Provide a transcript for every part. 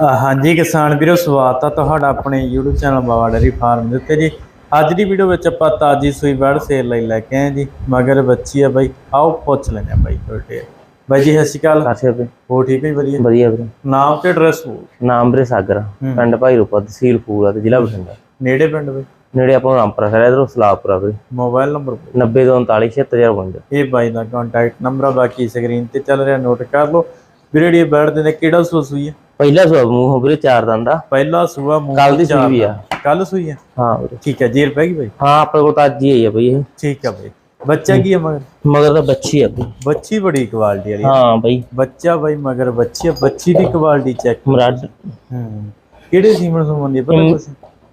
ਹਾਂਜੀ ਕਿਸਾਨ ਵੀਰੋ ਸਵਾਗਤ ਆ ਤੁਹਾਡਾ ਆਪਣੇ YouTube channel Baba dairy farm ਦੇ ਉੱਤੇ ਜੀ। ਅੱਜ ਦੀ ਵੀਡੀਓ ਵਿੱਚ ਆਪਾਂ ਤਾਜੀ ਸੂਈ ਬੜ ਸੇਲ ਲਈ ਲੈ ਕੇ ਆਏ ਜੀ। ਮਗਰ ਬੱਚੀ ਆ ਬਾਈ ਆਓ ਪੁੱਛ ਲੈਂਦੇ ਆ ਬਾਈ ਤੁਹਾਡੇ ਬਾਈ ਜੀ ਸਤਿ ਸ਼੍ਰੀ ਅਕਾਲ। ਅੱਛਾ ਵੀਰੇ ਹੋ ਠੀਕ ਹੈ ਵਧੀਆ? ਵਧੀਆ ਵੀਰੇ ਨਾਮ ਤੇ ਐਡਰੈਸ ਨਾਮ ਵੀਰੇ ਸਾਗਰ। ਪਿੰਡ ਭਾਈ ਰੂਪਾ ਤਹਿਸੀਲ ਫੂਲਾ ਤੇ ਜ਼ਿਲ੍ਹਾ ਬਠਿੰਡਾ। ਨੇੜੇ ਪਿੰਡ ਬਾਈ? ਨੇੜੇ ਆਪਾਂ ਰਾਮਪੁਰਾ ਖੜਾ ਇਧਰੋਂ ਸਲਾਪੁਰਾ ਵੀਰੇ। ਮੋਬਾਈਲ ਨੰਬਰ 90 ਤੋਂ 39 76052 ਇਹ ਬਾਈ ਦਾ ਕੰਟੈਕਟ ਨੰਬਰ ਆ ਬਾਕੀ ਸਕਰੀਨ ਤੇ ਚੱਲ ਰਿਹਾ ਨੋਟ ਕਰ ਲਓ। ਵੀਰੇ ਜਿਹੜੀ ਬੈਠ ਦੇ ਨੇ ਕਿਹੜਾ ਸੂਈ ਹੈ ਪਹਿਲਾ ਸੁਆ ਮੂੰਹ ਵੀਰੇ ਚਾਰ ਦੰਦ ਦਾ ਪਹਿਲਾ ਸੂਆ ਮੂੰਹ ਕੱਲ ਦੀ ਸੂਈ ਵੀ ਆ ਕੱਲ ਸੂਈ ਹੈ ਹਾਂ ਵੀਰੇ। ਠੀਕ ਹੈ ਜੇਰ ਪੈ ਗਈ ਬਾਈ? ਹਾਂ ਆਪਣੇ ਕੋਲ ਤਾਂ ਅੱਜ ਹੀ ਆਈ ਆ ਬਈ ਇਹ। ਠੀਕ ਹੈ ਬਾਈ। ਬੱਚਾ ਕੀ ਹੈ ਮਗਰ? ਮਗਰ ਤਾਂ ਬੱਚੀ ਆ ਬਈ। ਬੱਚੀ ਬੜੀ ਕੁਆਲਿਟੀ ਵਾਲੀ ਹੈ। ਬਈ। ਬੱਚਾ ਬਾਈ ਮਗਰ ਬੱਚੀ ਆ, ਬੱਚੀ ਦੀ ਕੁਆਲਿਟੀ ਚੈੱਕ ਮਰਾਡ ਹੂੰ। ਕਿਹੜੇ ਸੀਮਨ ਸੰਬੰਧੀ ਪਤਾ ਹਮ, ਕੁਛ?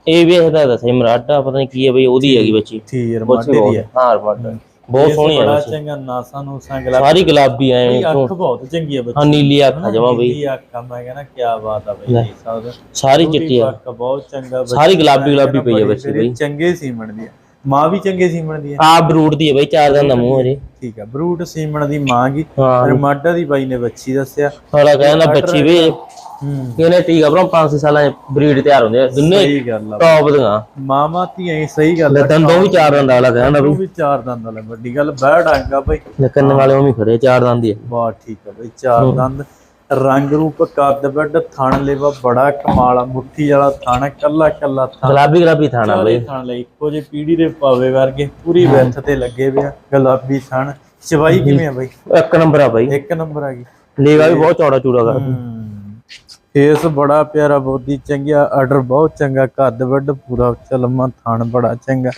ਇਹ ਵੀ ਇਹਦਾ ਦੱਸਿਆ ਮਰਾਡਾ ਪਤਾ ਨਹੀਂ ਕੀ ਹੈ ਬਈ ਉਹਦੀ ਹੈਗੀ ਬੱਚੀ। ਠੀਕ ਹੈ ਰਮਾਡੇ ਦੀ ਹੈ ਹਾਂ ਮਰਾਡਾ ਬਹੁਤ ਸੋਹਣੀ ਹੈ ਬੜਾ ਬੱਚੀ ਚੰਗਾ ਨਾਸਾਂ ਨੂੰ ਸੰਗਲਾ ਸਾਰੀ ਗੁਲਾਬੀ ਐ ਅੱਖ ਬਹੁਤ ਚੰਗੀ ਹੈ ਬੱਚੀ। ਹਾਂ ਨੀਲੀ ਅੱਖ ਆ ਜਮਾ ਬਈ। ਨੀਲੀ ਅੱਖ ਆ, ਮੈਂ ਕਹਿੰਦਾ ਕੀ ਬਾਤ ਆ ਬਈ ਦੇਖ ਸਕਦੇ ਹੋ। ਸਾਰੀ ਚਿੱਟੀ ਆ। ਅੱਖ ਬਹੁਤ ਚੰਗਾ ਬੱਚੀ। ਸਾਰੀ ਗੁਲਾਬੀ ਗੁਲਾਬੀ ਪਈ ਆ ਬੱਚੀ ਬਈ। ਚੰਗੇ ਸੀਮਨ ਦੀ ਹੈ ਮਾਂ ਵੀ ਚੰਗੇ ਸੀਮਨ ਦੀ ਹੈ ਆ ਬਰੂਟ ਦੀ ਹੈ ਬਈ ਚਾਰ ਦਾ ਮੂੰਹ ਅਜੇ ਠੀਕ ਹੈ ਬਰੂਟ ਸੀਮਨ ਦੀ ਮਾਂ ਗੀ। ਹਾਂ। ਰਮਾਡਾ ਦੀ ਬਾਈ ਨੇ ਬੱਚੀ ਦੱਸਿਆ। ਸਾਲਾ ਕਹਿੰਦਾ ਬੱਚੀ ਵੀ। ਹੂੰ ਇਹਨੇ ਟੀਕਾ ਭਰਾ 5 ਸਾਲਾਂ ਚ ਬਰੀਡ ਤਿਆਰ ਹੁੰਦੇ ਆ। ਦੁੰਨੇ ਸਹੀ ਗੱਲ ਆ ਟੌਪ ਦੀਆਂ। ਮਾਮਾ ਧੀਆਂ ਹੀ ਸਹੀ ਗੱਲ ਹੈ ਦੰਦੋਂ ਵੀ ਚਾਰ ਦੰਦ ਵਾਲਾ ਕਹਿੰਦਾ ਉਹ ਵੀ ਚਾਰ ਦੰਦ ਵਾਲਾ ਵੱਡੀ ਗੱਲ ਬੈੜ ਆਂਗਾ ਬਈ। ਕੰਨ ਵਾਲੇ ਉਹ ਵੀ ਖੜੇ ਚਾਰ ਦੰਦ ਹੀ ਆ। ਵਾਹ ਠੀਕ ਹੈ ਬਈ ਚਾਰ ਦੰਦ। ਰੰਗ ਰੂਪ ਕੱਦ ਵੱਡ ਥਣ ਲੇਵਾ ਬੜਾ ਕਮਾਲ ਆ। ਮੁੱਠੀ ਵਾਲਾ ਥਣ ਕੱਲਾ ਕੱਲਾ ਥਣ। ਗੁਲਾਬੀ ਗੁਲਾਬੀ ਥਾਣਾ ਚਾਰੇ ਥਣ ਲਈ ਇੱਕੋ ਜਿਹੇ ਪੀੜੀ ਦੇ ਪਾਵੇ ਵਰਗੇ ਪੂਰੀ ਵਿੱਥ ਤੇ ਲੱਗੇ ਪਿਆ ਗੁਲਾਬੀ ਥਣ। ਚਵਾਈ ਕਿਵੇਂ ਆ ਬਈ? ਇੱਕ ਨੰਬਰ ਆ ਬਾਈ। ਇੱਕ ਨੰਬਰ ਆ ਗਈ। ਲੇਵਾ ਵੀ ਬਹੁਤ ਚੌੜਾ ਚੂੜਾ ਕਰ ਫੇਸ ਬੜਾ ਪਿਆਰਾ ਬੋਦੀ ਚੰਗਿਆ ਆਰਡਰ ਬਹੁਤ ਚੰਗਾ ਕੱਦ ਵੱਡ ਪੂਰਾ ਚਲਮਾ ਥਣ ਬੜਾ ਚੰਗਾ।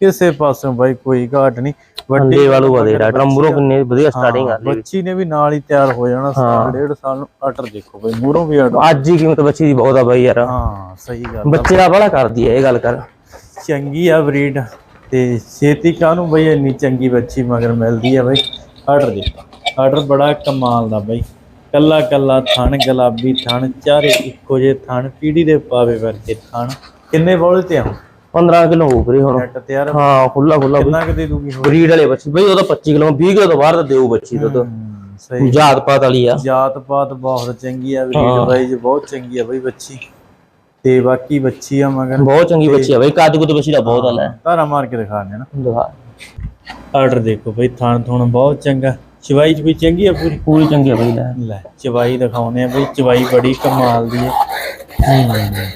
ਕਿਸੇ ਪਾਸੋਂ ਬਾਈ ਕੋਈ ਘਾਟ ਨਹੀਂ ਵੱਡੀ ਵਾਲੂ ਵਧੇ ਡਾਕਟਰ ਮੂਰੋਂ ਕਿੰਨੇ ਵਧੀਆ ਸਟਾਰਟਿੰਗ ਆ ਬੱਚੀ ਨੇ ਵੀ ਨਾਲ ਹੀ ਤਿਆਰ ਹੋ ਜਾਣਾ ਸਾਲ ਡੇਢ ਸਾਲ ਨੂੰ ਆਰਡਰ ਦੇਖੋ ਬਈ ਮੂਹਰੋਂ ਵੀ ਆਰਡਰ ਅੱਜ ਹੀ ਕੀਮਤ ਬੱਚੀ ਦੀ ਬਹੁਤ ਆ ਬਾਈ ਯਾਰ। ਹਾਂ ਸਹੀ ਗੱਲ। ਬੱਚੇ ਦਾ ਬੜਾ ਕਰਦੀ ਹੈ ਇਹ ਗੱਲ ਕਰ। ਚੰਗੀ ਆ ਬਰੀਡ ਤੇ ਛੇਤੀ ਕਾਹਨੂੰ ਬਈ ਇੰਨੀ ਚੰਗੀ ਬੱਚੀ ਮਗਰ ਮਿਲਦੀ ਆ ਬਈ? ਆਰਡਰ ਦੇਖੋ ਆਰਡਰ ਬੜਾ ਕਮਾਲ ਦਾ ਬਈ। ਕੱਲਾ ਕੱਲਾ ਥਣ ਗੁਲਾਬੀ ਥਣ ਚਾਰੇ ਇੱਕੋ ਜਿਹੇ ਥਣ ਪੀੜੀ ਦੇ ਪਾਵੇ ਵਰਗੇ ਥਣ। ਕਿੰਨੇ ਬੋਲ ਤੇ ਆ 15 ਕਿਲੋ ਹੋ ਗਰੀ ਹੁਣ। ਨੈਟ ਹਾਂ ਖੁੱਲਾ ਖੁੱਲਾ ਕਿੰਨਾ ਕਿ ਦੇ ਦੂਗੀ ਹੋਰ ਬਰੀਡ ਵਾਲੇ ਬੱਚੇ ਬਈ ਉਹਦਾ 25 ਕਿਲੋ 20 ਕਿਲੋ ਤੋਂ ਬਾਹਰ ਤਾਂ ਦੇਊ ਬੱਚੀ ਦੁੱਧ। ਸਹੀ। ਜਾਤ ਪਾਤ ਵਾਲੀ ਆ। ਜਾਤ ਪਾਤ ਬਹੁਤ ਚੰਗੀ ਆ ਬਰੀਡ ਬਾਈ ਜੀ ਬਹੁਤ ਚੰਗੀ ਆ ਬਈ ਬੱਚੀ। ਤੇ ਬਾਕੀ ਬੱਚੀ ਆ ਮਗਰ ਬਹੁਤ ਚੰਗੀ ਬੱਚੀ ਆ ਬਈ ਕੱਦ ਕੁੱਦ ਬੱਚੀ ਦਾ ਬਹੁਤ ਆ ਲੈ ਧਾਰਾ ਮਾਰ ਕੇ ਦਿਖਾ ਦੇਣਾ ਦਿਖਾ। ਆਰਡਰ ਦੇਖੋ ਬਈ ਥਣ ਥਣ ਬਹੁਤ ਚੰਗਾ। ਚਵਾਈ ਚ ਵੀ ਚੰਗੀ ਆ ਪੂਰੀ ਪੂਰੀ ਚੰਗੀ ਆ ਬਈ ਲੈ। ਲੈ ਚਵਾਈ ਦਿਖਾਉਨੇ ਆ ਬਈ ਚਵਾਈ ਬੜੀ ਕਮਾਲ ਦੀ ਹੈ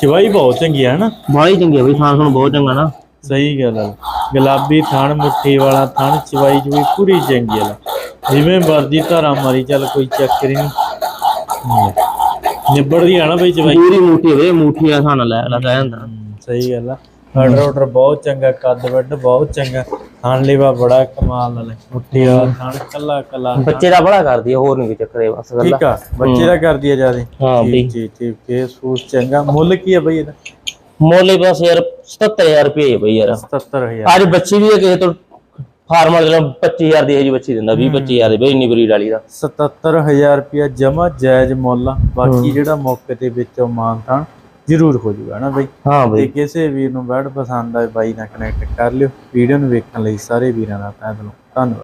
ਚਵਾਈ ਬਹੁਤ ਚੰਗੀ ਹੈ ਨਾ ਬਾਹਲੀ ਚੰਗੀ ਆ ਬਈ ਥਾਂ ਤੁਹਾਨੂੰ ਬਹੁਤ ਚੰਗਾ ਨਾ। ਸਹੀ ਗੱਲ ਹੈ ਗੁਲਾਬੀ ਥਣ ਮੁੱਠੀ ਵਾਲਾ ਥਣ ਚਵਾਈ ਚ ਵੀ ਪੂਰੀ ਚੰਗੀ ਹੈ ਜਿਵੇਂ ਵਰਦੀ ਧਾਰਾ ਮਾਰੀ ਚੱਲ ਕੋਈ ਚੱਕਰ ਹੀ ਨਹੀਂ। ਨਿਬੜਦੀ ਆ ਨਾ ਬਈ ਚਵਾਈ। ਪੂਰੀ ਮੂਠੀ ਵੇ ਮੂਠੀ ਆ ਥਾਂ ਲੈ ਲਾ ਕਹਿੰਦਾ ਹਮ, ਸਹੀ ਗੱਲ ਆ। ਆਰਡਰ ਆਰਡਰ ਬਹੁਤ ਚੰਗਾ ਕੱਦ ਵੱਡ ਬਹੁਤ ਚੰਗਾ। ਥਣ ਲੇਵਾ ਬੜਾ ਕਮਾਲ ਨਾਲ ਹੈ। ਮੁੱਠੀ ਵਾਲਾ ਥਣ ਕੱਲਾ ਕੱਲਾ ਬੱਚੇ ਦਾ ਬੜਾ ਕਰਦੀ ਹੋਰ ਨਹੀਂ ਕੋਈ ਚੱਕਰ ਇਹ ਬਸ ਗੱਲ ਠੀਕ ਆ ਬੱਚੇ ਦਾ ਕਰਦੀ ਆ ਜਿਆਦੇ। ਹਾਂ ਬਈ। ਠੀਕ ਠੀਕ ਫੇਸ ਫੂਸ ਚੰਗਾ। ਮੁੱਲ ਕੀ ਆ ਬਈ ਇਹਦਾ? ਮੋਲੇ ਬਸ ਯਾਰ 77000 ਰੁਪਏ ਹੈ ਬਈ ਯਾਰ। 77000 ਅੱਜ ਬੱਚੀ ਵੀ ਹੈ ਕਿਸੇ ਤੋਂ ਫਾਰਮਰ ਜਿਹੜਾ 25000 ਦੀ ਹੈ ਜੀ ਬੱਚੀ ਦਿੰਦਾ 20 25000 ਦੀ ਬਈ ਇੰਨੀ ਬਰੀਡ ਵਾਲੀ ਦਾ। 77000 ਰੁਪਿਆ ਜਮਾ ਜਾਇਜ਼ ਮੁੱਲ ਬਾਕੀ ਜਿਹੜਾ ਮੌਕੇ ਤੇ ਵਿੱਚੋਂ ਮਾਨਤਾਨ ਜ਼ਰੂਰ ਹੋ ਜੂਗਾ ਨਾ ਬਈ? ਹਾਂ ਤੇ ਬਈ ਕਿਸੇ ਵੀਰ ਨੂੰ ਬੈਡ ਪਸੰਦ ਆਏ ਬਾਈ ਨਾਲ ਕਨੈਕਟ ਕਰ ਲਿਓ। ਵੀਡੀਓ ਨੂੰ ਵੇਖਣ ਲਈ ਸਾਰੇ ਵੀਰਾਂ ਦਾ ਤਹਿ ਦਿਲੋਂ ਧੰਨਵਾਦ।